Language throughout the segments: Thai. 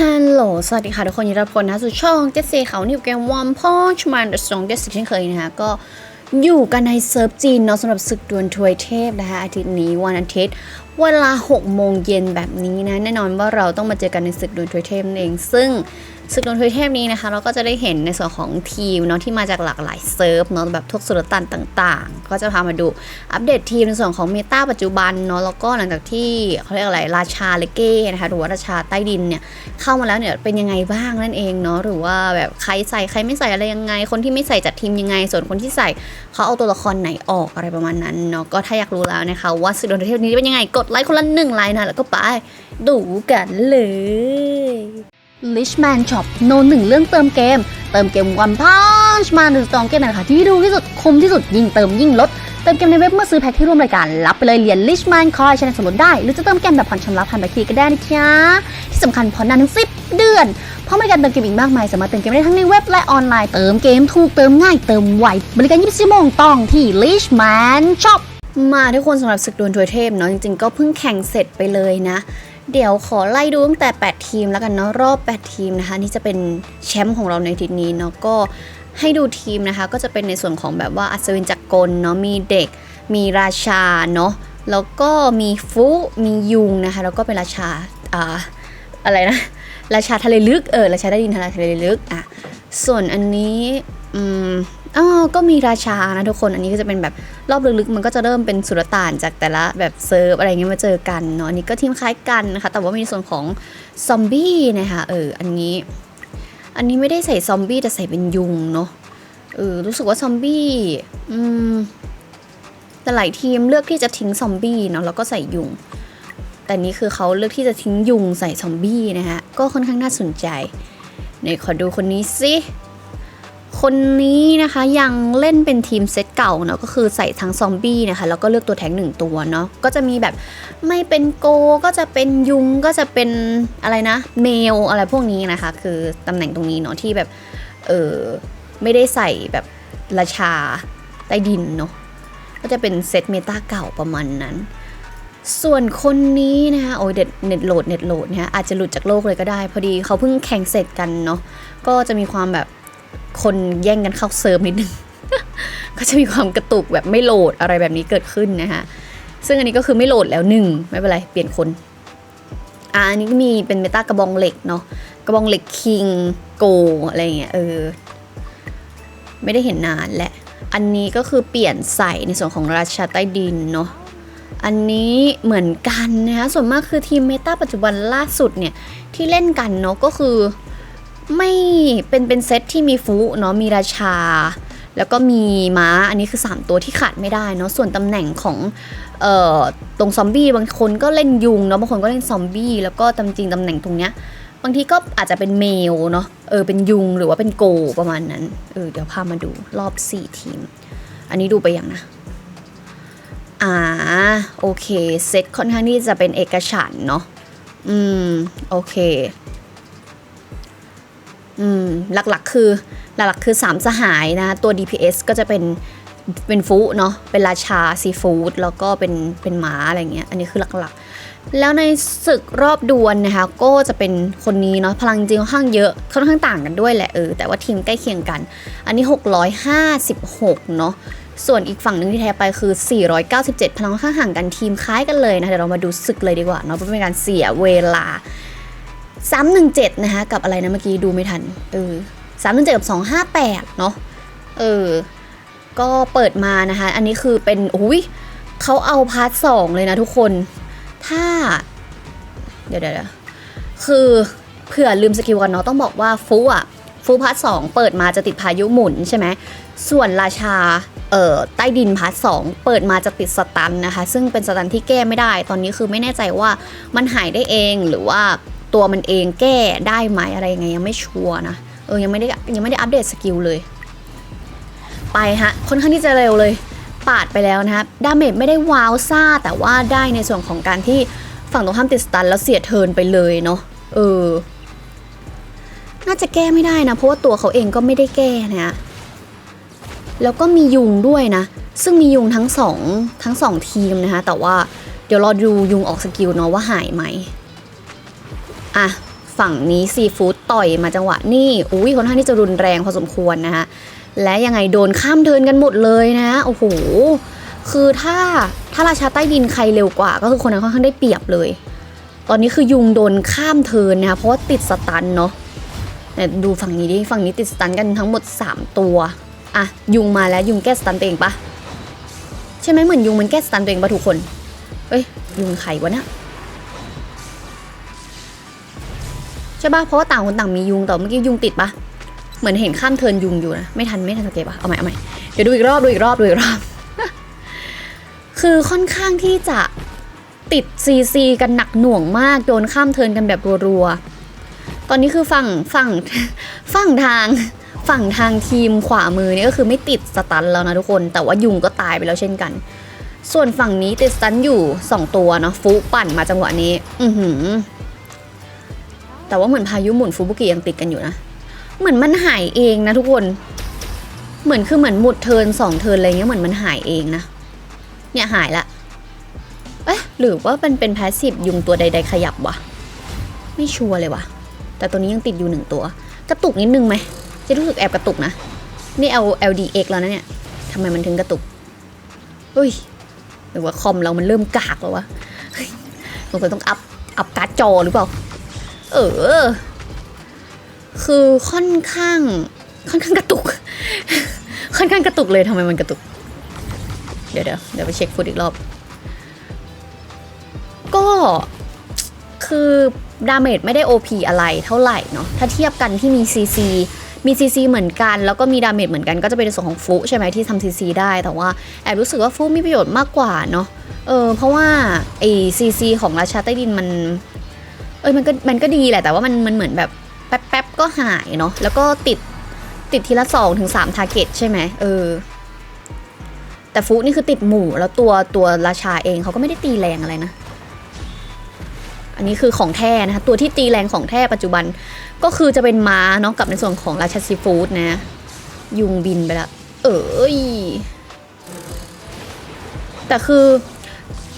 ฮัลโหล สวัสดีค่ะทุกคนยินดีต้อนรับนะสู่ช่องเจสซี่เขานิวเกมวอมพ่อชมันเดอะสองเดสเช่นเคยนะคะ ก็อยู่กันในเซิร์ฟจีนเนาะสำหรับศึกดวลทวยเทพนะคะอาทิตย์นี้วันอาทิตย์ เวลา 6 โมงเย็นแบบนี้นะ แน่นอนว่าเราต้องมาเจอกันในศึกดวลทวยเทพนั่นเอง ซึ่งศึกดวลทวยเทพนี้นะคะ เราก็จะได้เห็นในส่วนของทีมเนาะที่มาจากหลากหลายเซิร์ฟเนาะแบบทุกสุลต่านต่าง ๆ ก็จะพามาดูอัปเดตทีมในส่วนของเมตาปัจจุบันเนาะแล้วก็หลังจากที่เขาเรียกอะไรราชาเลเก้นะคะหรือว่าราชาใต้ดินเนี่ยเข้ามาแล้วเนี่ยเป็นยังไงบ้างนั่นเองเนาะหรือว่าแบบใครใส่ใครไม่ใส่อะไรยังไง คนที่ไม่ใส่จัดทีมยังไง ส่วนคนที่ใส่เขาเอาตัวละครไหนออกอะไรประมาณนั้นเนาะก็ถ้าอยากรู้แล้วนะคะว่าสื่อดนตรีเทพนี้เป็นยังไงกดไลค์คนละหนึ่งไลค์นะแล้วก็ไปดูกันเลย Lichman Shop โนหนึ่งเรื่องเติมเกม เติมเกมวันพันช์มาหรือสองเกมไหนคะที่ดูที่สุดคุ้มที่สุดยิ่งเติมยิ่งลด เติมเกมในเว็บเมื่อซื้อแพ็คที่ร่วมรายการ รับไปเลยเหรียญ Lichman Coin ชนะสมรสได้ หรือจะเติมเกมแบบผ่อนชำระผ่านบัตรเครดิตก็ได้นะจ๊ะที่สำคัญผ่อนนานถึง 10 เดือนเพราะบริการเติมเกมอีกมากมาย สามารถเติมเกมได้ทั้งในเว็บและออนไลน์เติมเกมถูกเติมง่ายเติมไวบริการ 24 ชั่วโมงต้องที่ Lichman Shop มาทุกคนสำหรับศึกดวลถวยเทพเนาะจริงๆ ก็เพิ่งแข่งเสร็จไปเลยนะ เดี๋ยวขอไล่ดูตั้งแต่ 8 ทีมแล้วกันเนาะรอบ 8 ทีมนะคะนี่จะเป็นแชมป์ของเราในทิตย์นี้เนาะก็ให้ดูทีมนะคะ ก็จะเป็นในส่วนของแบบว่าอัศวินจักรกลเนาะมีเด็ก มีราชาเนาะแล้วก็มีฟุมียุงนะคะ แล้วก็เป็นราชาอ่าอะไรนะราชาทะเลลึกเออราชาใต้ดินทะเลทะเลลึกอะส่วนอันนี้อืม อ๋อก็มีราชานะทุกคน อันนี้ก็จะเป็นแบบรอบลึกๆ มันก็จะเริ่มเป็นสุลต่านจากแต่ละแบบเซิร์ฟอะไรเงี้ยมาเจอกันเนาะอันนี้ก็ทีมคล้ายกันนะคะ แต่ว่ามีส่วนของซอมบี้นะคะ เออ อันนี้ อันนี้ไม่ได้ใส่ซอมบี้แต่ใส่เป็นยุงเนาะ เออ รู้สึกว่าซอมบี้ อืม แต่หลายทีมเลือกที่จะทิ้งซอมบี้เนาะ แล้วก็ใส่ยุง แต่นี้คือเขาเลือกที่จะทิ้งยุงใส่ซอมบี้นะฮะก็ค่อนข้างน่าสนใจไหนขอดูคนนี้สิ คนนี้นะคะยังเล่นเป็นทีมเซตเก่าเนาะก็คือใส่ทั้งซอมบี้นะคะแล้วก็เลือกตัวแทงหนึ่งตัวเนาะก็จะมีแบบไม่เป็นโกก็จะเป็นยุงก็จะเป็นอะไรนะเมลอะไรพวกนี้นะคะ คือตำแหน่งตรงนี้เนาะที่แบบเออไม่ได้ใส่แบบราชาใต้ดินเนาะก็จะเป็นเซตเมตาเก่าประมาณนั้นส่วนคนนี้นะคะโอ้ยเด็ดเน็ตโหลดเน็ตโหลดเนะคะอาจจะหลุดจากโลกเลยก็ได้ พอดีเขาเพิ่งแข่งเสร็จกันเนาะก็จะมีความแบบ คนแย่งกันเข้าเซิร์ฟนิดนึง ก็จะมีความกระตุกแบบไม่โหลดอะไรแบบนี้เกิดขึ้นนะคะซึ่งอันนี้ก็คือไม่โหลดแล้วหนึ่งไม่เป็นไร เปลี่ยนคนอ่าอันนี้มีเป็นเมตากระบองเหล็กเนาะกระบองเหล็กคิงโกอะไรเงี้ยเออไม่ได้เห็นนานและ อันนี้ก็คือเปลี่ยนใส่ในส่วนของราชาใต้ดินเนาะอันนี้เหมือนกันนะคะส่วนมากคือทีมเมตาปัจจุบันล่าสุดเนี่ยที่เล่นกันเนาะก็คือ ไม่เป็นเป็นเซตที่มีฟุเนาะมีราชา แล้วก็มีม้าอันนี้คือ 3 ตัวที่ขาดไม่ได้เนาะส่วนตำแหน่งของเอ่อตรงซอมบี้บางคนก็เล่นยุงเนาะบางคนก็เล่นซอมบี้แล้วก็ตำจริงตำแหน่งตรงเนี้ยบางทีก็อาจจะเป็นเมลเนาะเออเป็นยุงหรือว่าเป็นโกประมาณนั้นเออเดี๋ยวพามาดูรอบ 4 ทีม อันนี้ดูไปยังนะอ่าโอเคเซตค่อนข้างที่จะเป็นเอกฉันเนาะอืมโอเค อืมหลักๆคือหลักๆคือ 3 สหายนะ ตัว DPS ก็จะเป็นเป็นฟุเนาะเป็นราชาซีฟู้ดแล้วก็เป็นเป็นหมาอะไรเงี้ยอันนี้คือหลักๆ แล้วในศึกรอบดวลนะคะก็จะเป็นคนนี้เนาะพลังจริงค่อนข้างเยอะค่อนข้างต่างกันด้วยแหละเออแต่ว่าทีมใกล้เคียงกัน อันนี้ 656 เนาะส่วนอีกฝั่งหนึ่งที่แท้ไปคือ 497 พลังค่อนข้างห่างกันทีมคล้ายกันเลยนะเดี๋ยวเรามาดูศึกเลยดีกว่าเนาะเพื่อเป็นการเสียเวลา 317 นะคะกับอะไรนะเมื่อกี้ดูไม่ทันเออ317 กับ 258 เนาะเออ ก็เปิดมานะคะ อันนี้คือเป็นอุ้ยเขาเอาพาร์ทสองเลยนะทุกคน ถ้า เดี๋ยวเดี๋ยวคือเผื่อลืมสกิลกันเนาะต้องบอกว่าฟูอะฟูพาร์ทสองเปิดมาจะติดพายุหมุนใช่ไหม ส่วนราชา เอ่อ ใต้ดินพาร์ทสองเปิดมาจะติดสตันนะคะ ซึ่งเป็นสตันที่แก้ไม่ได้ ตอนนี้คือไม่แน่ใจว่ามันหายได้เองหรือว่า ตัวมันเองแก้ได้ไหมอะไรยังไงยังไม่ชัวร์นะเออยังไม่ได้ยังไม่ได้อัปเดตสกิลเลย ไปฮะค่อนข้างที่จะเร็วเลย ปาดไปแล้วนะครับดาเมจไม่ได้ว้าวซ่า แต่ว่าได้ในส่วนของการที่ฝั่งตรงข้ามติดสตันแล้วเสียเทินไปเลยเนาะเออ น่าจะแก้ไม่ได้นะ เพราะว่าตัวเขาเองก็ไม่ได้แก้นะแล้วก็มียุงด้วยนะ ซึ่งมียุงทั้งสองทั้งสองทีมนะคะแต่ว่าเดี๋ยวรอดูยุงออกสกิลเนาะว่าหายไหม อะฝั่งนี้ซีฟู้ดต่อยมาจังหวะนี่อุ้ยค่อนข้างที่จะรุนแรงพอสมควรนะฮะและยังไงโดนข้ามเทินกันหมดเลยนะโอ้โหคือถ้าถ้าราชาใต้ดินใครเร็วกว่า ก็คือคนนั้นค่อนข้างได้เปรียบเลย ตอนนี้คือยุงโดนข้ามเทินนะคะเพราะว่าติดสตันเนาะดูฝั่งนี้ดิฝั่งนี้ติดสตันกันทั้งหมด 3 ตัวอะยุงมาแล้วยุงแก้สตันตัวเองปะใช่ไหมเหมือนยุงมันแก้สตันตัวเองปะทุกคนเอ้ยยุงไขวะเนี่ย ช่ปะเพราะว่าต่างคนต่างมียุงแต่เมื่อกี้ยุงติดปะเหมือนเห็นข้ามเทินยุงอยู่นะไม่ทันไม่ทันสังเกตปะเอาใหม่เอาใหม่เดี๋ยวดูอีกรอบดูอีกรอบดูอีกรอบ คือค่อนข้างที่จะติดซีซีกันหนักหน่วงมากโดนข้ามเทินกันแบบรัวๆตอนนี้คือฝั่งฝั่งฝั่งทางฝั่งทางทีมขวามือเนี่ยก็คือไม่ติดสตันแล้วนะทุกคน แต่ว่ายุงก็ตายไปแล้วเช่นกัน ส่วนฝั่งนี้ติดสตันอยู่ 2 ตัวเนาะฟุปั่นมาจังหวะนี้ อือหือ แต่ว่าเหมือนพายุหมุนฟูบุกิยังติดกันอยู่นะ เหมือนมันหายเองนะทุกคน เหมือนคือเหมือนหมดเทินสองเทินอะไรเงี้ยเหมือนมันหายเองนะ เนี่ยหายละ เอ๊ะหรือว่าเป็นเป็นแพสซีฟยุงตัวใด ๆ ขยับวะ ไม่ชัวร์เลยวะแต่ตัวนี้ยังติดอยู่หนึ่งตัว กระตุกนิดนึงไหม จะรู้สึกแอบกระตุกนะ นี่ L LDX แล้วนะเนี่ยทำไมมันถึงกระตุกเฮ้ยหรือว่าคอมเรามันเริ่มกากแล้ววะสงสัยต้องอัพอัพการ์ดจอหรือเปล่า เออ คือค่อนข้าง ค่อนข้างกระตุก ค่อนข้างกระตุกเลยทำไมมันกระตุก เดี๋ยวเดี๋ยวเดี๋ยวไปเช็คฟุตอีกรอบ ก็คือดาเมจไม่ได้ OP อะไรเท่าไหร่เนาะถ้าเทียบกันที่มี CC มี CC เหมือนกัน แล้วก็มีดาเมจเหมือนกันก็จะเป็นส่วนของฟุใช่ไหมที่ทำ CC ได้แต่ว่าแอบรู้สึกว่าฟุมีประโยชน์มากกว่าเนาะเออเพราะว่าไอ CC ของราชาใต้ดินมัน เอ้ยมันก็มันก็ดีแหละแต่ว่ามันมันเหมือนแบบแป๊บๆก็หายเนาะแล้วก็ติดติดทีละสองถึงสามทาร์เก็ตใช่ไหมเออ แต่ฟุนี่คือติดหมู่แล้วตัวตัวราชาเองเขาก็ไม่ได้ตีแรงอะไรนะ อันนี้คือของแท้นะคะตัวที่ตีแรงของแท้ปัจจุบันก็คือจะเป็นม้าเนาะกับในส่วนของราชาซีฟู้ดนะ ยุงบินไปละเอ้ยแต่คือ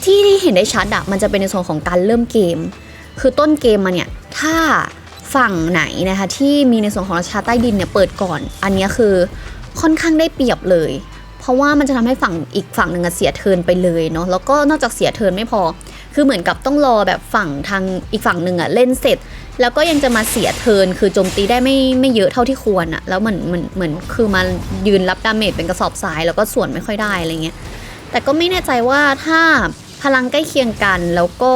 ที่ที่เห็นได้ชัดอะมันจะเป็นในส่วนของการเริ่มเกม คือต้นเกมมาเนี่ย ถ้าฝั่งไหนนะคะที่มีในส่วนของราชาใต้ดินเนี่ยเปิดก่อน อันนี้คือค่อนข้างได้เปรียบเลย เพราะว่ามันจะทำให้ฝั่งอีกฝั่งหนึ่งเสียเทินไปเลยเนาะแล้วก็นอกจากเสียเทินไม่พอ คือเหมือนกับต้องรอแบบฝั่งทางอีกฝั่งหนึ่งอะเล่นเสร็จ แล้วก็ยังจะมาเสียเทินคือโจมตีได้ไม่ไม่เยอะเท่าที่ควรอะแล้วเหมือนเหมือนเหมือนคือมายืนรับดาเมจเป็นกระสอบทรายแล้วก็ส่วนไม่ค่อยได้อะไรเงี้ยแต่ก็ไม่แน่ใจว่าถ้าพลังใกล้เคียงกันแล้วก็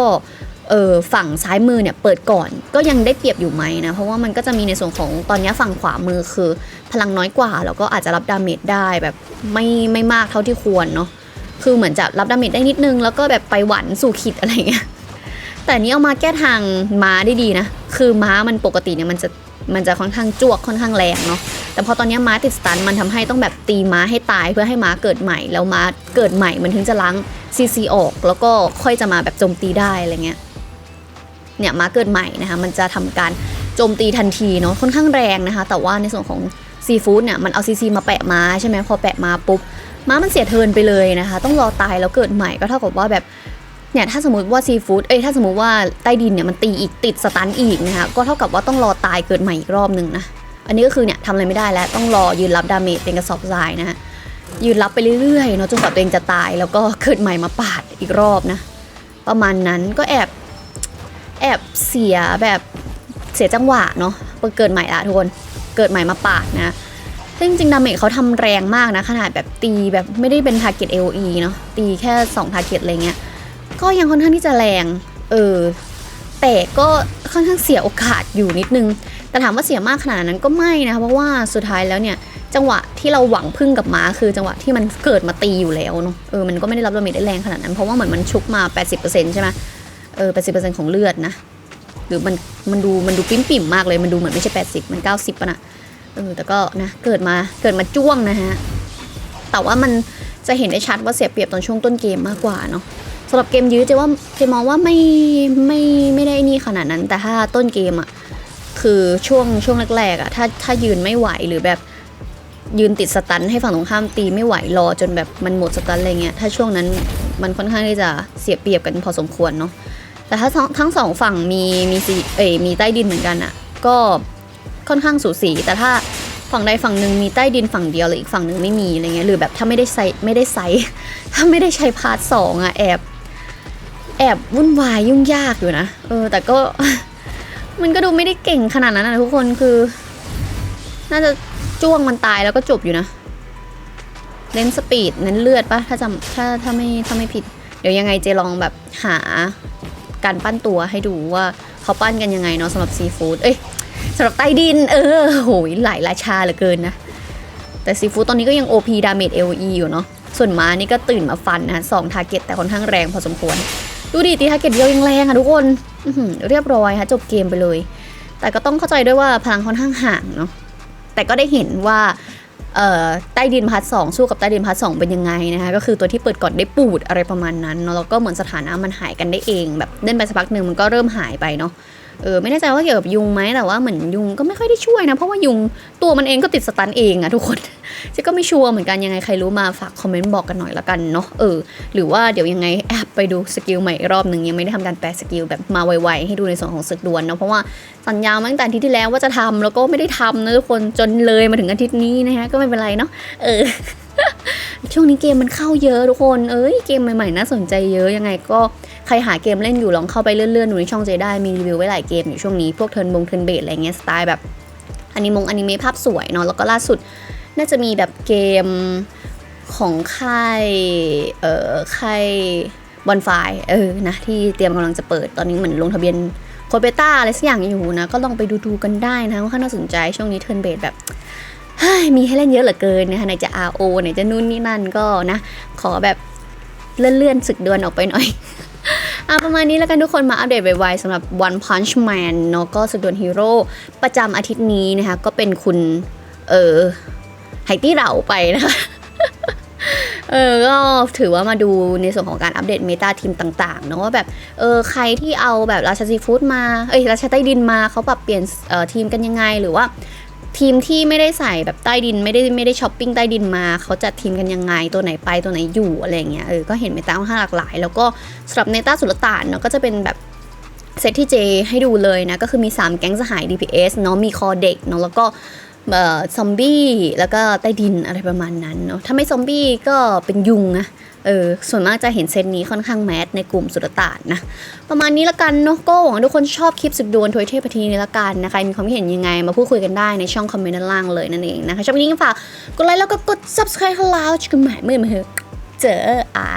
เออฝั่งซ้ายมือเนี่ยเปิดก่อนก็ยังได้เปรียบอยู่ไหมนะเพราะว่ามันก็จะมีในส่วนของตอนนี้ฝั่งขวามือคือ พลังน้อยกว่า แล้วก็อาจจะรับดาเมจได้แบบไม่ไม่มากเท่าที่ควรเนาะคือเหมือนจะรับดาเมจได้นิดนึง แล้วก็แบบไปหวันสู่ขิดอะไรเงี้ยแต่นี้เอามาแก้ทางม้าได้ดีนะ คือม้ามันปกติเนี่ยมันจะมันจะค่อนข้างจวกค่อนข้างแรงเนาะแต่พอตอนนี้ม้าติดสตันมันทำให้ต้องแบบตีม้าให้ตายเพื่อให้ม้าเกิดใหม่ แล้วม้าเกิดใหม่มันถึงจะล้างซีซีออก แล้วก็ค่อยจะมาแบบโจมตีได้อะไรเงี้ย เนี่ยม้าเกิดใหม่นะคะมันจะทำการโจมตีทันทีเนาะค่อนข้างแรงนะคะ แต่ว่าในส่วนของซีฟู้ดเนี่ยมันเอาซีซีมาแปะม้าใช่ไหมพอแปะมาปุ๊บม้ามันเสียเทินไปเลยนะคะ ต้องรอตายแล้วเกิดใหม่ก็เท่ากับว่าแบบเนี่ยถ้าสมมติว่าซีฟู้ดเอ้ยถ้าสมมติว่าใต้ดินเนี่ยมันตีอีกติดสตันอีกนะคะก็เท่ากับว่าต้องรอตายเกิดใหม่อีกรอบหนึ่งนะอันนี้ก็คือเนี่ยทำอะไรไม่ได้แล้วต้องรอยืนรับดาเมจเป็นกระสอบทรายนะฮะยืนรับไปเรื่อยๆเนาะจนกว่าตัวเองจะตายแล้วก็เกิดใหม่มาปาดอีกรอบนะ ประมาณนั้นก็แอบ แอบเสียแบบเสียจังหวะเนาะเกิดใหม่ละทุกคน เกิดใหม่มาปาดนะ ซึ่งจริงๆดาเมจเขาทำแรงมากนะ ขนาดแบบตีแบบไม่ได้เป็นทาร์เก็ต AOE เนาะตีแค่2ทาร์เก็ตอะไรเงี้ย ก็ยังค่อนข้างที่จะแรง เออ แต่ก็ค่อนข้างเสียโอกาสอยู่นิดนึง แต่ถามว่าเสียมากขนาดนั้นก็ไม่นะ เพราะว่าสุดท้ายแล้วเนี่ยจังหวะที่เราหวังพึ่งกับม้าคือจังหวะที่มันเกิดมาตีอยู่แล้วเนาะเออมันก็ไม่ได้รับดาเมจได้แรงขนาดนั้นเพราะว่าเหมือนมันชุบมา 80%ใช่ไหม เออ80%ของเลือดนะ หรือมันมันดูมันดูปิ้มปิ่มๆมากเลย มันดูเหมือนไม่ใช่80มัน90ป่ะนะเออแต่ก็นะ เกิดมาเกิดมาจ้วงนะฮะ แต่ว่ามันจะเห็นได้ชัดว่าเสียเปรียบตอนช่วงต้นเกมมากกว่าเนาะสำหรับเกมยื้อเจว่าเจมองว่าไม่ไม่ไม่ได้นี่ขนาดนั้น แต่ถ้าต้นเกมอะคือช่วงช่วงแรกๆอะถ้าถ้ายืนไม่ไหวหรือแบบยืนติดสตันให้ฝั่งตรงข้ามตีไม่ไหวรอจนแบบมันหมดสตันอะไรเงี้ยถ้าช่วงนั้น มันค่อนข้างที่จะเสียเปรียบกันพอสมควรเนาะแต่ถ้าทั้งสองฝั่งมีมีซีเอยมีใต้ดินเหมือนกันอะก็ค่อนข้างสูสี แต่ถ้าฝั่งใดฝั่งหนึ่งมีใต้ดินฝั่งเดียวหรืออีกฝั่งหนึ่งไม่มีอะไรเงี้ยหรือแบบถ้าไม่ได้ใส่ไม่ได้ใส่ถ้าไม่ได้ใช้พาร์ทสองอะแอบแอบวุ่นวายยุ่งยากอยู่นะเออแต่ก็มันก็ดูไม่ได้เก่งขนาดนั้นนะทุกคนคือ น่าจะจ้วงมันตายแล้วก็จบอยู่นะ เน้นสปีดเน้นเลือดปะถ้าจำถ้าถ้าไม่ถ้าไม่ผิด เดี๋ยวยังไงเจลองแบบหาการปั้นตัวให้ดูว่าเขาปั้นกันยังไงเนาะสำหรับซีฟู้ดเอ้ยสำหรับใต้ดิน เออโหยหลายราชาเหลือเกินนะ แต่ซีฟู้ดตอนนี้ก็ยัง OP ดาเมจ LE อยู่เนาะส่วนม้านี่ก็ตื่นมาฟันนะสองทาร์เก็ตแต่ค่อนข้างแรงพอสมควร ดูดิตีทาร์เก็ตเดียวยังแรงอะทุกคนเรียบร้อยค่ะจบเกมไปเลย แต่ก็ต้องเข้าใจด้วยว่าพลังค่อนข้างห่างเนาะแต่ก็ได้เห็นว่า ใต้ดินพาร์ทสองสู้กับใต้ดินพาร์ทสองเป็นยังไงนะคะก็คือตัวที่เปิดก่อนได้ปูดอะไรประมาณนั้นเนาะแล้วก็เหมือนสถานะมันหายกันได้เอง แบบเล่นไปสักพักหนึ่งมันก็เริ่มหายไปเนาะ เออไม่แน่ใจว่าเกี่ยวกับยุงไหมแต่ว่าเหมือนยุงก็ไม่ค่อยได้ช่วยนะ เพราะว่ายุงตัวมันเองก็ติดสตันเองอะทุกคนจ๊ก็ไม่ชัวร์เหมือนกันยังไงใครรู้มาฝากคอมเมนต์บอกกันหน่อยละกันเนาะเออหรือว่าเดี๋ยวยังไงแอบไปดูสกิลใหม่อีกรอบหนึ่งยังไม่ได้ทำการแปลสกิลแบบมาไวๆให้ดูในส่วนของศึกดวลเนาะเพราะว่าสัญญามาตั้งแต่ทิตย์ที่แล้วว่าจะทำแล้วก็ไม่ได้ทำนะทุกคนจนเลยมาถึงอาทิตย์นี้นะฮะก็ไม่เป็นไรเนาะเออช่วงนี้เกมมันเข้าเยอะทุกคน เอ้ยเกมใหม่ๆน่าสนใจเยอะยังไงก็ ครหาเกมเล่นอยู่ลองเข้าไปเลื่อนๆดูในช่องเจได้มีรีวิวไว้หลายเกมอยู่ช่วงนี้พวกเทิร์นบงเทิร์นเบดอะไรเงี้ยสไตล์แบบอนิมงอนิเมะภาพสวยเนาะแล้วก็ล่าสุดน่าจะมีแบบเกมของค่ายเอ่อค่ายบอลไฟเออนะที่เตรียมกำลังจะเปิดตอนนี้เหมือนลงทะเบียนโคเบต้าอะไรสักอย่างอยู่นะ ก็ลองไปดูๆกันได้นะว่าน่าสนใจช่วงนี้เทิร์นเบดแบบมีให้เล่นเยอะเหลือเกินนะคะไหนจะ RO ไหนจะนู่นนี่นั่นก็นะ ขอแบบเลื่อนๆศึกเดือนออกไปหน่อย อะประมาณนี้แล้วกันทุกคนมาอัปเดตไวๆสำหรับ One Punch Man เนาะก็ศึกดวลฮีโร่ประจำอาทิตย์นี้นะคะ ก็เป็นคุณ เออไฮตี้เหล่าไปนะคะเออก็ถือว่ามาดูในส่วนของการอัปเดตเมตาทีมต่างๆเนอะว่าแบบ เออ ใครที่เอาแบบราชาซีฟู้ดมา เอ้ย ราชาใต้ดินมาเขาปรับเปลี่ยนออทีมกันยังไง หรือว่า ทีมที่ไม่ได้ใส่แบบใต้ดินไม่ได้ไม่ได้ช้อปปิ้งใต้ดินมา เขาจัดทีมกันยังไงตัวไหนไปตัวไหนอยู่อะไรเงี้ยเออก็เห็นเมตาค่อนข้างหลากหลาย แล้วก็สำหรับเนต้าสุลต่านเนาะก็จะเป็นแบบเซตที่เจให้ดูเลยนะ ก็คือมี 3 แก๊งสหาย DPS เนาะมีคอเด็กเนาะแล้วก็ ซอมบี้แล้วก็ใต้ดินอะไรประมาณนั้นเนาะถ้าไม่ซอมบี้ก็เป็นยุงนะเออส่วนมากจะเห็นเซตนี้ค่อนข้างแมสในกลุ่มสุลต่านนะ ประมาณนี้ละกันเนาะก็หวังทุกคนชอบคลิปสึกดวลทวยเทพทีนี้ละกันนะคะมีความคิดเห็นยังไง มาพูดคุยกันได้ในช่องคอมเมนต์ด้านล่างเลยนั่นเองนะคะชอบนี้ก็ฝากกดไลค์แล้วก็กด subscribe ให้เราจะกันใหม่เมื่อเจออ่า